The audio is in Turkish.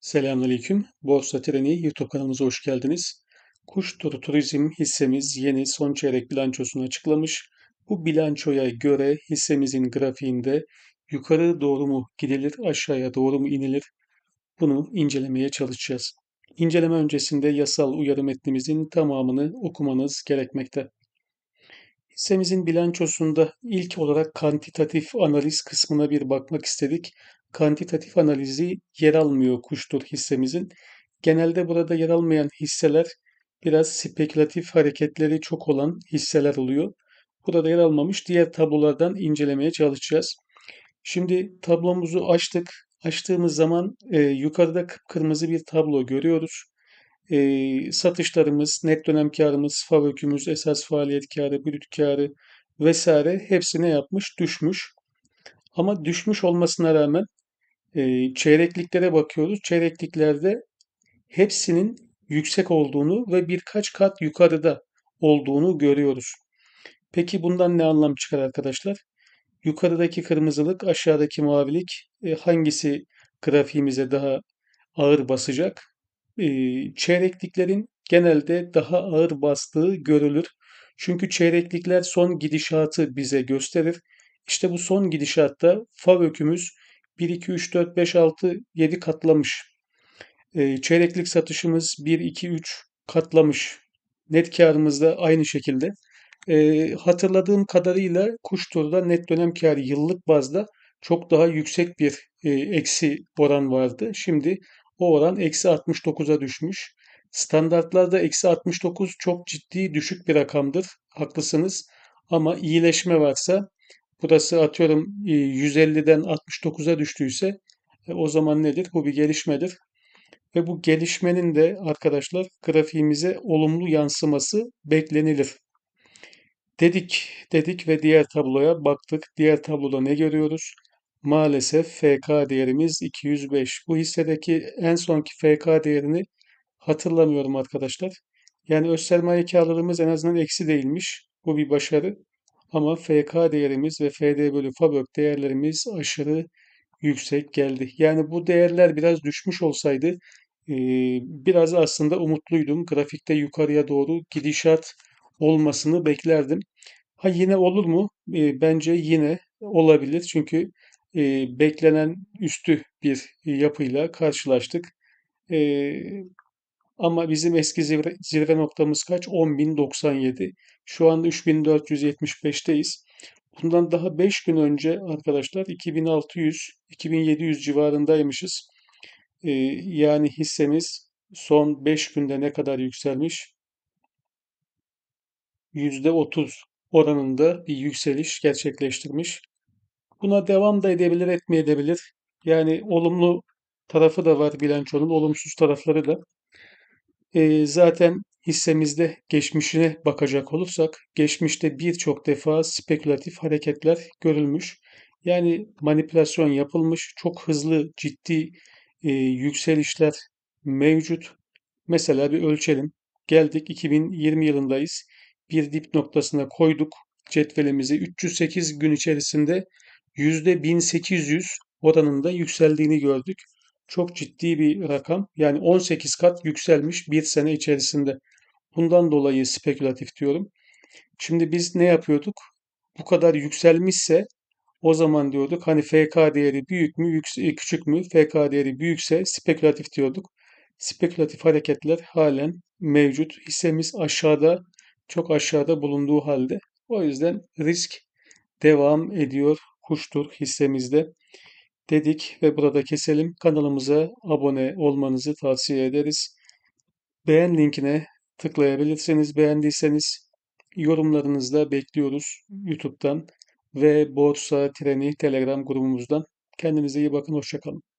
Selamünaleyküm. Borsa Treni YouTube kanalımıza hoş geldiniz. Kuş Turu Turizm hissemiz yeni son çeyrek bilançosunu açıklamış. Bu bilançoya göre hissemizin grafiğinde yukarı doğru mu gidilir, aşağıya doğru mu inilir? Bunu incelemeye çalışacağız. İnceleme öncesinde yasal uyarı metnimizin tamamını okumanız gerekmekte. Hissemizin bilançosunda ilk olarak kantitatif analiz kısmına bir bakmak istedik. Kantitatif analizi yer almıyor kuştur hissemizin. Genelde burada yer almayan hisseler biraz spekülatif hareketleri çok olan hisseler oluyor. Burada yer almamış diğer tablolardan incelemeye çalışacağız. Şimdi tablomuzu açtık. Açtığımız zaman e, yukarıda kıpkırmızı bir tablo görüyoruz e, satışlarımız, net dönem karımız, FAVÖK'ümüz, esas faaliyet karı, brüt karı vesaire hepsi ne yapmış? Düşmüş. Ama düşmüş olmasına rağmen e, çeyrekliklere bakıyoruz. Çeyrekliklerde hepsinin yüksek olduğunu ve birkaç kat yukarıda olduğunu görüyoruz. Peki bundan ne anlam çıkar arkadaşlar? Yukarıdaki kırmızılık, aşağıdaki mavilik e, hangisi grafiğimize daha ağır basacak? çeyrekliklerin genelde daha ağır bastığı görülür. Çünkü çeyreklikler son gidişatı bize gösterir. İşte bu son gidişatta FAV ökümüz 1, 2, 3, 4, 5, 6, 7 katlamış. çeyreklik satışımız 1, 2, 3 katlamış. Net karımız da aynı şekilde. hatırladığım kadarıyla Kuştur'da net dönem karı yıllık bazda çok daha yüksek bir eksi oran vardı. Şimdi o oran eksi 69'a düşmüş. Standartlarda eksi 69 çok ciddi düşük bir rakamdır. Haklısınız. Ama iyileşme varsa burası atıyorum 150'den e, 69'a düştüyse e, o zaman nedir? Bu bir gelişmedir. Ve bu gelişmenin de arkadaşlar grafiğimize olumlu yansıması beklenilir. Dedik, dedik ve diğer tabloya baktık. Diğer tabloda ne görüyoruz? Maalesef FK değerimiz 205. Bu hissedeki en sonki FK değerini hatırlamıyorum arkadaşlar. Yani öz sermaye karlılığımız en azından eksi değilmiş. Bu bir başarı. Ama FK değerimiz ve FD bölü FABÖK değerlerimiz aşırı yüksek geldi. Yani bu değerler biraz düşmüş olsaydı biraz aslında umutluydum. Grafikte yukarıya doğru gidişat olmasını beklerdim. Ha yine olur mu? Bence yine olabilir. Çünkü beklenen üstü bir yapıyla karşılaştık. Ama bizim eski zirve, zirve noktamız kaç? 10.097. Şu anda 3.475'teyiz. Bundan daha 5 gün önce arkadaşlar 2600-2700 civarındaymışız. E, yani hissemiz son 5 günde ne kadar yükselmiş? %30 oranında bir yükseliş gerçekleştirmiş. Buna devam da edebilir, etmeyebilir. Yani olumlu tarafı da var bilançonun, olumsuz tarafları da. E, zaten hissemizde geçmişine bakacak olursak, geçmişte birçok defa spekülatif hareketler görülmüş. Yani manipülasyon yapılmış, çok hızlı, ciddi e, yükselişler mevcut. Mesela bir ölçelim. Geldik 2020 yılındayız. Bir dip noktasına koyduk cetvelimizi. 308 gün içerisinde %1800 oranında yükseldiğini gördük. Çok ciddi bir rakam. Yani 18 kat yükselmiş bir sene içerisinde. Bundan dolayı spekülatif diyorum. Şimdi biz ne yapıyorduk? Bu kadar yükselmişse o zaman diyorduk hani FK değeri büyük mü yüksek, küçük mü? FK değeri büyükse spekülatif diyorduk. Spekülatif hareketler halen mevcut. Hissemiz aşağıda çok aşağıda bulunduğu halde. O yüzden risk devam ediyor kuştur hissemizde dedik ve burada keselim. Kanalımıza abone olmanızı tavsiye ederiz. Beğen linkine tıklayabilirsiniz beğendiyseniz. Yorumlarınızı bekliyoruz YouTube'dan ve Borsa Treni Telegram grubumuzdan. Kendinize iyi bakın, hoşçakalın.